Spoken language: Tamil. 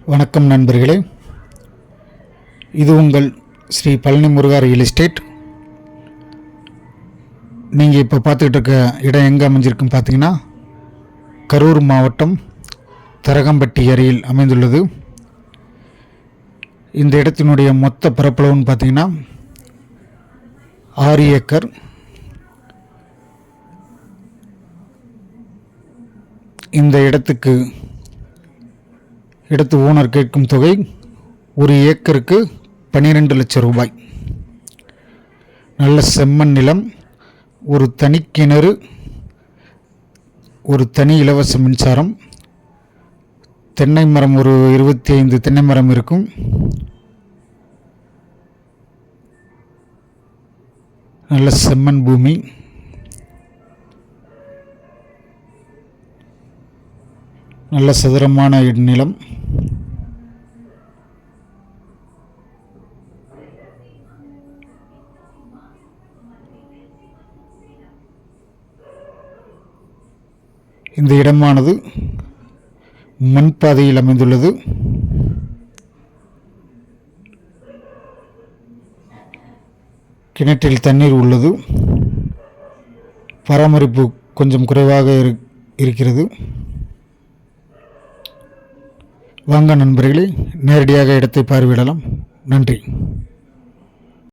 வணக்கம் நண்பர்களே. இது உங்கள் ஸ்ரீ பழனி முருகா ரியல் எஸ்டேட் நீங்கள் இப்போ பார்த்துக்கிட்டு இருக்க இடம் எங்கே அமைஞ்சிருக்குன்னு பார்த்தீங்கன்னா கரூர் மாவட்டம் தரகம்பட்டி அருகில் அமைந்துள்ளது. இந்த இடத்தினுடைய மொத்த பரப்பளவுன்னு பார்த்தீங்கன்னா ஆறு ஏக்கர். இந்த இடத்துக்கு இடத்து ஓனர் கேட்கும் தொகை ஒரு ஏக்கருக்கு பன்னிரெண்டு லட்சம் ரூபாய். நல்ல செம்மண் நிலம் ஒரு தனி கிணறு ஒரு தனி இலவச மின்சாரம் தென்னை மரம் ஒரு இருபத்தி ஐந்து தென்னை மரம் இருக்கும். நல்ல செம்மண் பூமி. நல்ல சதுரமான நிலம். இந்த இடமானது மண் பாதையில் அமைந்துள்ளது. கிணற்றில் தண்ணீர் உள்ளது. பராமரிப்பு கொஞ்சம் குறைவாக இருக்கிறது. வாங்க நண்பர்களே நேரடியாக இடத்தை பார்வையிடலாம். நன்றி.